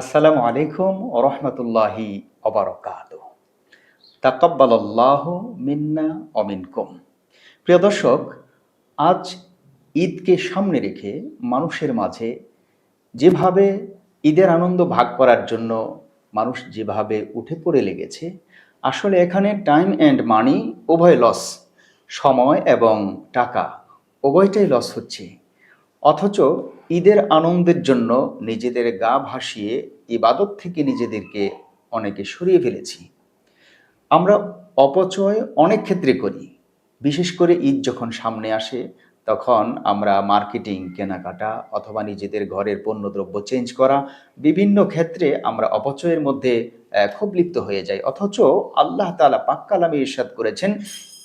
আসসালামু আলাইকুম ওরহমতুল্লাহি অবরকাত তাকাব্বালাল্লাহ মিন্না অমিনকুম প্রিয় দর্শক, আজ ঈদকে সামনে রেখে মানুষের মাঝে যেভাবে ঈদের আনন্দ ভাগ করার জন্য মানুষ যেভাবে উঠে পড়ে লেগেছে, আসলে এখানে টাইম অ্যান্ড মানি উভয় লস সময় এবং টাকা, উভয়টাই লস হচ্ছে। অথচ ঈদের আনন্দের জন্য নিজেদের গা ভাসিয়ে ইবাদত থেকে নিজেদেরকে অনেকে সরিয়ে ফেলেছি। আমরা অপচয় অনেক ক্ষেত্রে করি। বিশেষ করে ঈদ যখন সামনে আসে, তখন আমরা মার্কেটিং, কেনাকাটা অথবা নিজেদের ঘরের পণ্যদ্রব্য চেঞ্জ করা বিভিন্ন ক্ষেত্রে আমরা অপচয়ের মধ্যে খুব লিপ্ত হয়ে যাই। অথচ আল্লাহ তাআলা পাক্কালামে ইরশাদ করেছেন,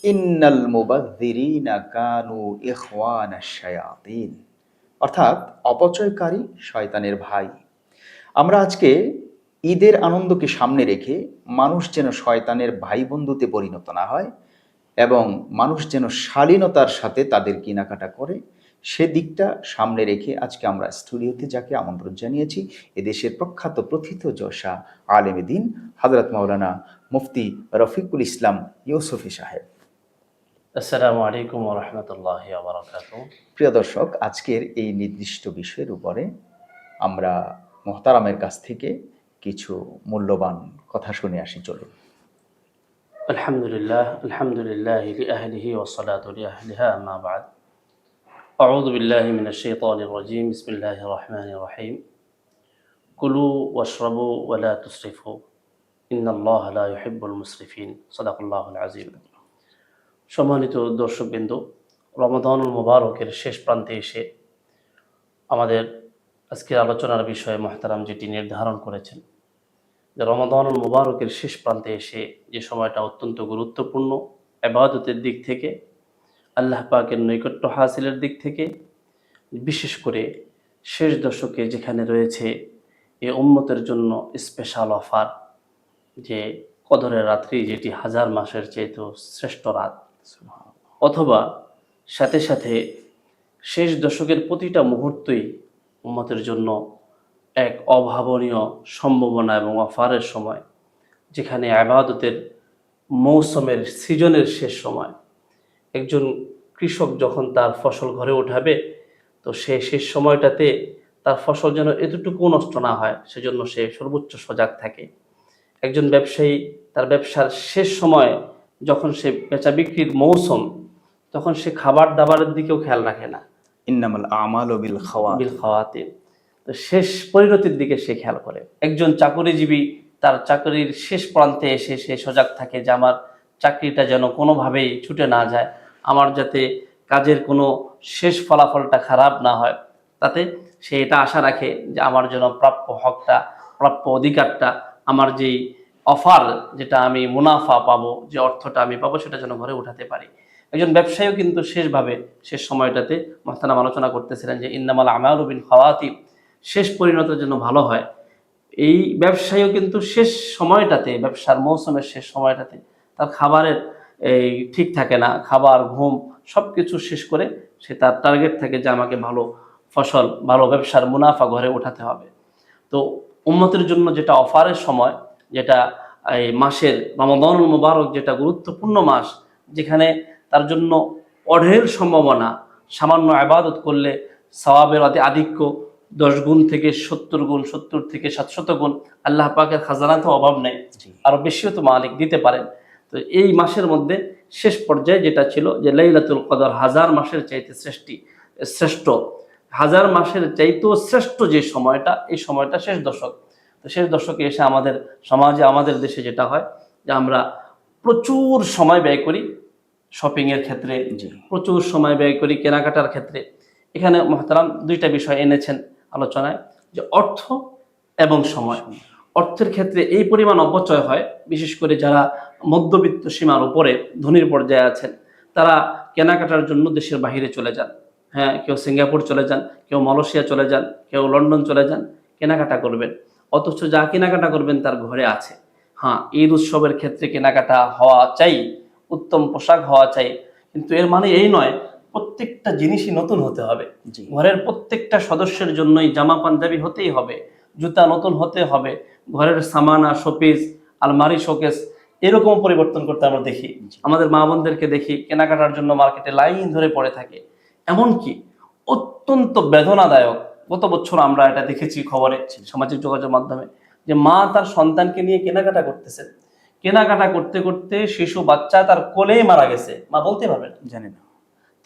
ইন্নাল মুবাযযিরিনা কানু ইখওয়ানাশ শায়াতিন। অর্থাৎ অপচয়কারী শয়তানের ভাই। আমরা আজকে ঈদের আনন্দকে সামনে রেখে মানুষ যেন শয়তানের ভাই বন্ধুতে পরিণত না হয় এবং মানুষ যেন শালীনতার সাথে তাদের কেনাকাটা করে, সে দিকটা সামনে রেখে আজকে আমরা স্টুডিওতে যাকে আমন্ত্রণ জানিয়েছি, এদেশের প্রখ্যাত প্রথিত যশা আলেমে দিন হজরত মাওলানা মুফতি রফিকুল ইসলাম ইউসুফি সাহেব। আসসালামু আলাইকুম রহমতুল্লাহ আবরকাত প্রিয় দর্শক আজকের এই নির্দিষ্ট বিষয়ের উপরে আমরা মোহতারামের কাছ থেকে কিছু মূল্যবান কথা শুনে আসি চলুন আলহামদুলিল্লাহ আলহামদুলিল্লাহ لأهله والصلاة لأهلها أما بعد أعوذ بالله من الشيطان الرجيم بسم الله الرحمن الرحيم كلوا واشربوا ولا تسرفوا إن الله لا يحب المسرفين صدق الله العظيم সম্মানিত দর্শকবৃন্দ, রমাদানুল মুবারকের শেষ প্রান্তে এসে আমাদের আজকের আলোচনার বিষয়ে মহতারাম যেটি নির্ধারণ করেছেন, যে রমাদানুল মুবারকের শেষ প্রান্তে এসে যে সময়টা অত্যন্ত গুরুত্বপূর্ণ আবাদতের দিক থেকে, আল্লাহ পাকের নৈকট্য হাসিলের দিক থেকে, বিশেষ করে শেষ দশকে যেখানে রয়েছে এ উম্মতের জন্য স্পেশাল অফার যে কদরের রাত্রি যেটি হাজার মাসের চেয়েতেও শ্রেষ্ঠ রাত। অথবা সাথে সাথে শেষ দশকের প্রতিটা মুহূর্তই উম্মতের জন্য এক অভাবনীয় সম্ভাবনা এবং অফারের সময়, যেখানে আবাদতের মৌসুমের সিজনের শেষ সময়। একজন কৃষক যখন তার ফসল ঘরে উঠাবে, তো সে শেষ সময়টাতে তার ফসল যেন এতটুকু নষ্ট না হয়, সেজন্য সে সর্বোচ্চ সজাগ থাকে। একজন ব্যবসায়ী তার ব্যবসার শেষ সময় যখন সে বেচা বিক্রির মৌসুম তখন সে খাবার দাবারের দিকেও খেয়াল রাখে না। ইন্নামাল আমাল বিল খাওয়া বিল খাওয়াতে। তো শেষ পরিণতির দিকে সে খেয়াল করে। একজন চাকরিজীবী তার চাকরির শেষ প্রান্তে এসে সে সজাগ থাকে যে আমার চাকরিটা যেন কোনোভাবেই ছুটে না যায় আমার যাতে কাজের কোনো শেষ ফলাফলটা খারাপ না হয়। তাতে সে এটা আশা রাখে যে আমার যেন প্রাপ্য হকটা প্রাপ্য অধিকারটা আমার যেই অফার যেটা আমি মুনাফা পাবো, যে অর্থটা আমি পাবো সেটা যেন ঘরে উঠাতে পারি। একজন ব্যবসায়ীও কিন্তু শেষভাবে শেষ সময়টাতে মস্তানাম আলোচনা করতেছিলেন যে ইন্নামাল আমাল বিন খাওয়াতি শেষ পরিণতের জন্য ভালো হয়। এই ব্যবসায়ীও কিন্তু শেষ সময়টাতে, ব্যবসার মৌসুমের শেষ সময়টাতে তার খাবারের এই ঠিক থাকে না, খাবার, ঘুম সব কিছু শেষ করে সে তার টার্গেট থাকে যে আমাকে ভালো ফসল, ভালো ব্যবসার মুনাফা ঘরে উঠাতে হবে। তো উন্নতির জন্য যেটা অফারের সময় যেটা এই মাসের রমাদানুল মুবারক যেটা গুরুত্বপূর্ণ মাস যেখানে তার জন্য অঢেল সম্ভাবনা সামান্য আবাদত করলে সওয়াবের অতি আধিক্য দশ গুণ থেকে সত্তর গুণ সত্তর থেকে সাতশত গুণ আল্লাহ পাকের খাজানাতে অভাব নেই জি। আরও বেশিও তো মালিক দিতে পারেন। তো এই মাসের মধ্যে শেষ পর্যায়ে যেটা ছিল যে লাইলাতুল কদর হাজার মাসের চাইতে শ্রেষ্ঠী শ্রেষ্ঠ। হাজার মাসের চাইতেও শ্রেষ্ঠ যে সময়টা এই সময়টা শেষ দশক। তো শেষ দশকে এসে আমাদের সমাজে আমাদের দেশে যেটা হয় যে আমরা প্রচুর সময় ব্যয় করি শপিংয়ের ক্ষেত্রে প্রচুর সময় ব্যয় করি কেনাকাটার ক্ষেত্রে। এখানে মহতারাম দুইটা বিষয় এনেছেন আলোচনায় যে অর্থ এবং সময়। অর্থের ক্ষেত্রে এই পরিমাণ অপচয় হয় বিশেষ করে যারা মধ্যবিত্ত সীমার উপরে ধনীর পর্যায়ে আছেন তারা কেনাকাটার জন্য দেশের বাইরে চলে যান। হ্যাঁ কেউ সিঙ্গাপুর চলে যান কেউ মালয়েশিয়া চলে যান কেউ লন্ডন চলে যান কেনাকাটা করবেন। অথচ যা কেনাকাটা করবেন তার ঘরে আছে। হ্যাঁ ঈদ উৎসবের ক্ষেত্রে কেনাকাটা হওয়া চাই উত্তম পোশাক হওয়া চাই কিন্তু এর মানে এই নয় প্রত্যেকটা জিনিসই নতুন হতে হবে। ঘরের প্রত্যেকটা সদস্যের জন্যই জামা পাঞ্জাবি হতেই হবে জুতা নতুন হতে হবে ঘরের সামানা শোপিস আলমারি শোকেস এরকম পরিবর্তন করতে আমরা দেখি। আমাদের মা বোনদেরকে দেখি কেনাকাটার জন্য মার্কেটে লাইন ধরে পড়ে থাকে। এমনকি অত্যন্ত বেদনাদায়ক গত বছর আমরা এটা দেখেছি খবরে সামাজিক যোগাযোগ মাধ্যমে যে মা তার সন্তানকে নিয়ে কেনাকাটা করতেছে। কেনাকাটা করতে করতে শিশু বাচ্চা তার কোলেই মারা গেছে। মা বলতে পারবে না জানি না।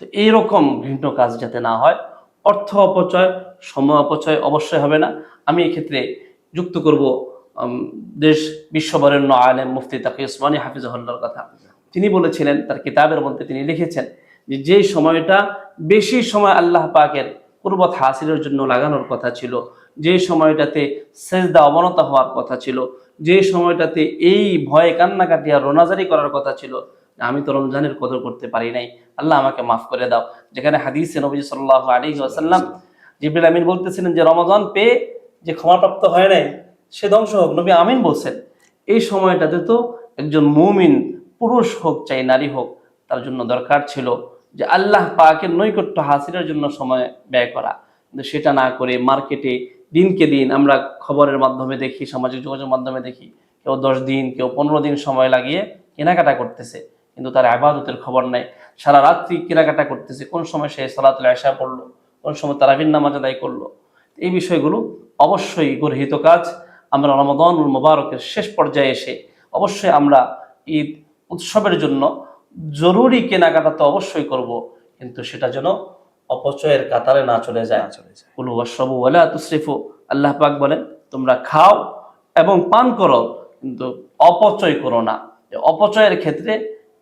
তো এইরকম ঘৃণ্য কাজ যাতে না হয় অর্থ অপচয় সময় অপচয় অবশ্যই হবে না। আমি এক্ষেত্রে যুক্ত করব দেশ বিশ্ববরেণ্য আলেম মুফতি তাকি ওসমানী হাফিজহল্লার কথা। তিনি বলেছিলেন তার কিতাবের মধ্যে তিনি লিখেছেন যে যে সময়টা বেশি সময় আল্লাহ পাকের কুরবত হাসিলের জন্য লাগানোর কথা ছিল, যে সময়টাতে সেজদা অবনত হওয়ার কথা ছিল, যে সময়টাতে এই ভয়ে কান্নাকাটি আর রোনাজারি করার কথা ছিল, আমি তো রমজানের কদর করতে পারি নাই। আল্লাহ আমাকে মাফ করে দাও। যেখানে হাদিসে নবী সাল্লাহ আলী আসাল্লাম জিবরিল আমিন বলতেছিলেন যে, রমজান পেয়ে যে ক্ষমাপ্রাপ্ত হয় নাই, সে ধ্বংস হোক। নবী আমিন বলছেন, এই সময়টাতে তো একজন মুমিন পুরুষ হোক, চাই নারী হোক, তার জন্য দরকার ছিল যে আল্লাহ পাকের নৈকট্য হাসিলের জন্য সময় ব্যয় করা। কিন্তু সেটা না করে মার্কেটে দিনকে দিন আমরা খবরের মাধ্যমে দেখি, সামাজিক যোগাযোগ মাধ্যমে দেখি, কেউ দশ দিন, কেউ পনেরো দিন সময় লাগিয়ে কেনাকাটা করতেছে, কিন্তু তার আবাদতের খবর নাই। সারা রাত্রি কেনাকাটা করতেছে, কোন সময় সে সালাতুল আশা পড়ল, কোন সময় তারাবিন নামাজ আদায় করল। এই বিষয়গুলো অবশ্যই গর্হিত কাজ। আমরা রমাদানুল মোবারকের শেষ পর্যায়ে এসে অবশ্যই আমরা ঈদ উৎসবের জন্য জরুরি কেনাকাটা তো অবশ্যই করব কিন্তু সেটা যেন অপচয়ের কাতারে না চলে যায়। চলে যায়। কুলু ওয়াশরাবু ওয়ালা তুসরিফু আল্লাহ পাক বলেন তোমরা খাও এবং পান করো কিন্তু অপচয় করো না। অপচয়ের ক্ষেত্রে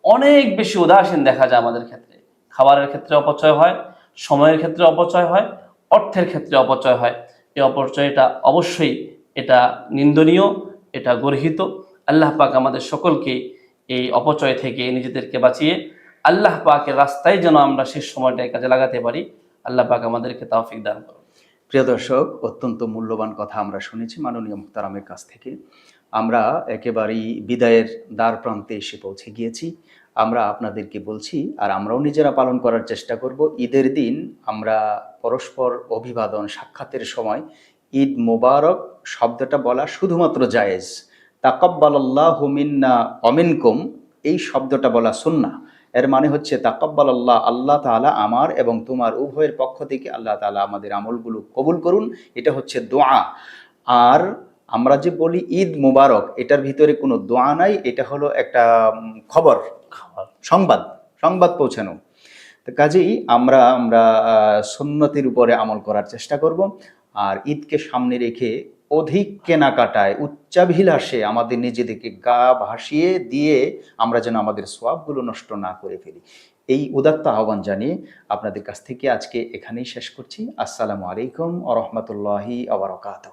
অনেক বেশি উদাসীন দেখা যায় আমাদের ক্ষেত্রে। খাবারের ক্ষেত্রে অপচয় হয় সময়ের ক্ষেত্রে অপচয় হয় অর্থের ক্ষেত্রে অপচয় হয়। এই অপচয়টা অবশ্যই এটা নিন্দনীয় এটা গর্হিত। আল্লাহ পাক আমাদের সকলকে এই অপচয় থেকে নিজেদেরকে বাঁচিয়ে আল্লাহ পাকের রাস্তায় যেন আমরা শেষ সময়টায় কাজে লাগাতে পারি, আল্লাহ পাক আমাদেরকে তাওফিক দান করুন। প্রিয় দর্শক, অত্যন্ত মূল্যবান কথা আমরা শুনেছি মাননীয় মুক্তারামের কাছ থেকে। আমরা একেবারেই বিদায়ের দ্বার প্রান্তে এসে পৌঁছে গিয়েছি। আমরা আপনাদেরকে বলছি, আর আমরাও নিজেরা পালন করার চেষ্টা করব, ঈদের দিন আমরা পরস্পর অভিবাদন, সাক্ষাতের সময় ঈদ মোবারক শব্দটা বলা শুধুমাত্র জায়েজ। তাকাব্বালাল্লাহু মিন্না অমিনকুম এই শব্দটা বলা সুন্না এর মানে হচ্ছে তাকাব্বাল আল্লাহ আল্লাহ তাআলা আমার এবং তোমার উভয়ের পক্ষ থেকে আল্লাহ তাআলা আমাদের আমলগুলো কবুল করুন এটা হচ্ছে দোয়া। আর আমরা যে বলি ঈদ মুবারক এটার ভিতরে কোনো দোয়া নাই এটা হলো একটা খবর। সংবাদ সংবাদ পৌঁছানো। তো কাজেই আমরা আমরা আহ, সুন্নতির উপরে আমল করার চেষ্টা করব। আর ঈদকে সামনে রেখে অধিক কেনাকাটায় উচ্চাভিলাষে আমাদের নিজেদেরকে গা ভাসিয়ে দিয়ে আমরা যেন আমাদের সোয়াবগুলো নষ্ট না করে ফেলি। এই উদাত্ত আহ্বান জানিয়ে আপনাদের কাছ থেকে আজকে এখানেই শেষ করছি। আসসালামু আলাইকুম আ রহমতুল্লাহি আবরকাত